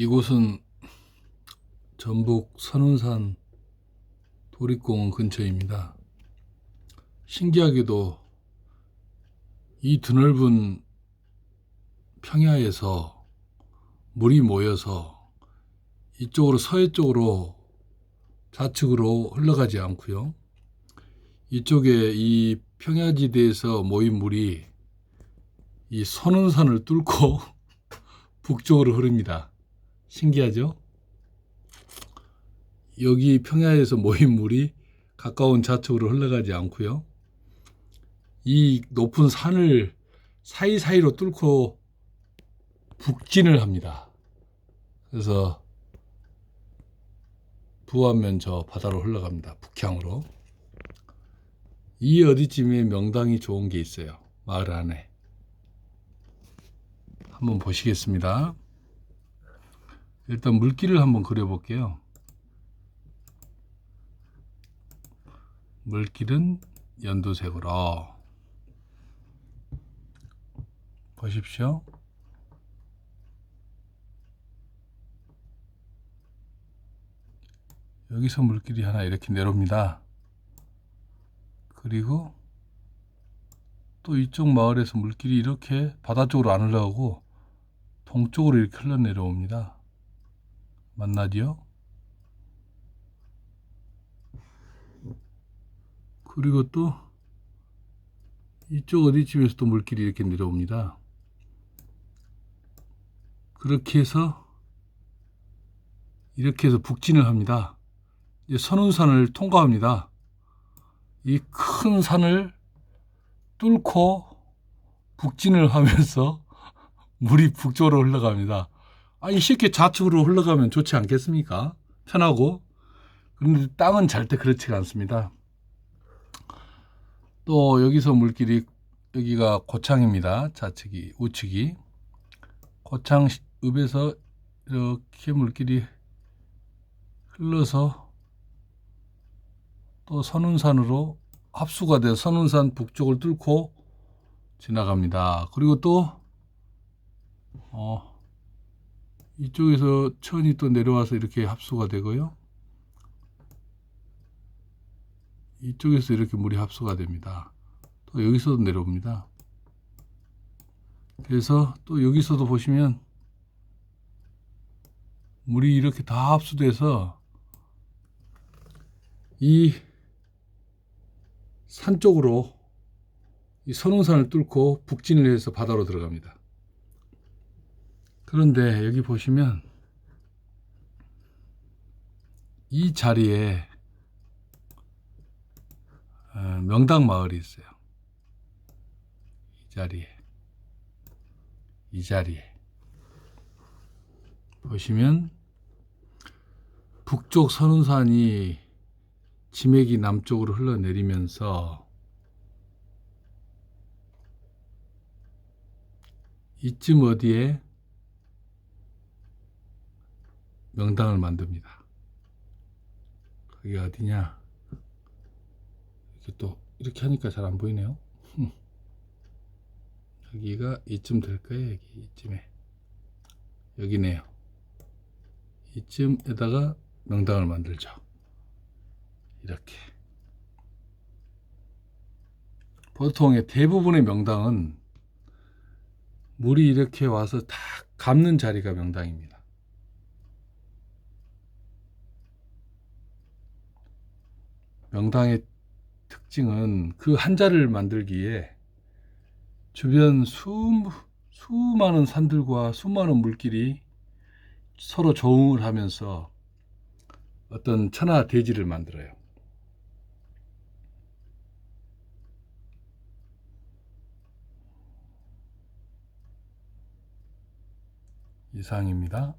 이곳은 전북 선운산 도립공원 근처입니다. 신기하게도 이 드넓은 평야에서 물이 모여서 이쪽으로 서해 쪽으로 좌측으로 흘러가지 않고요. 이쪽에 이 평야지대에서 모인 물이 이 선운산을 뚫고 북쪽으로 흐릅니다. 신기하죠? 여기 평야에서 모인 물이 가까운 좌측으로 흘러가지 않고요. 이 높은 산을 사이사이로 뚫고 북진을 합니다. 그래서 부안면 저 바다로 흘러갑니다. 북향으로. 이 어디쯤에 명당이 좋은 게 있어요. 마을 안에. 한번 보시겠습니다. 일단 물길을 한번 그려볼게요. 물길은 연두색으로 보십시오. 여기서 물길이 하나 이렇게 내려옵니다. 그리고 또 이쪽 마을에서 물길이 이렇게 바다 쪽으로 안 흘러가고 동쪽으로 이렇게 흘러내려옵니다. 맞나지요? 그리고 또 이쪽 어디쯤에서 또 물길이 이렇게 내려옵니다. 그렇게 해서 이렇게 해서 북진을 합니다. 이제 선운산을 통과합니다. 이 큰 산을 뚫고 북진을 하면서 물이 북쪽으로 흘러갑니다. 아니 쉽게 좌측으로 흘러가면 좋지 않겠습니까? 편하고 그런데 땅은 잘 때 그렇지가 않습니다. 또 여기서 물길이 여기가 고창입니다. 좌측이 우측이 고창 읍에서 이렇게 물길이 흘러서 또 선운산으로 합수가 돼서 선운산 북쪽을 뚫고 지나갑니다. 그리고 또 어, 이쪽에서 천이 또 내려와서 이렇게 합수가 되고요. 이쪽에서 이렇게 물이 합수가 됩니다. 또 여기서도 내려옵니다. 그래서 또 여기서도 보시면 물이 이렇게 다 합수돼서 이 산 쪽으로 이 선홍산을 뚫고 북진을 해서 바다로 들어갑니다. 그런데 여기 보시면 이 자리에 어, 명당 마을이 있어요. 이 자리에 이 자리에 보시면 북쪽 선운산이 지맥이 남쪽으로 흘러내리면서 이쯤 어디에 명당을 만듭니다. 거기 어디냐? 이렇게 또 이렇게 하니까 잘 안 보이네요. 흠. 여기가 이쯤 될 거예요. 여기 이쯤에 여기네요. 이쯤에다가 명당을 만들죠. 이렇게 보통의 대부분의 명당은 물이 이렇게 와서 다 감는 자리가 명당입니다. 명당의 특징은 그 한 자리를 만들기에 주변 수, 수많은 산들과 수많은 물길이 서로 조응을 하면서 어떤 천하 대지를 만들어요. 이상입니다.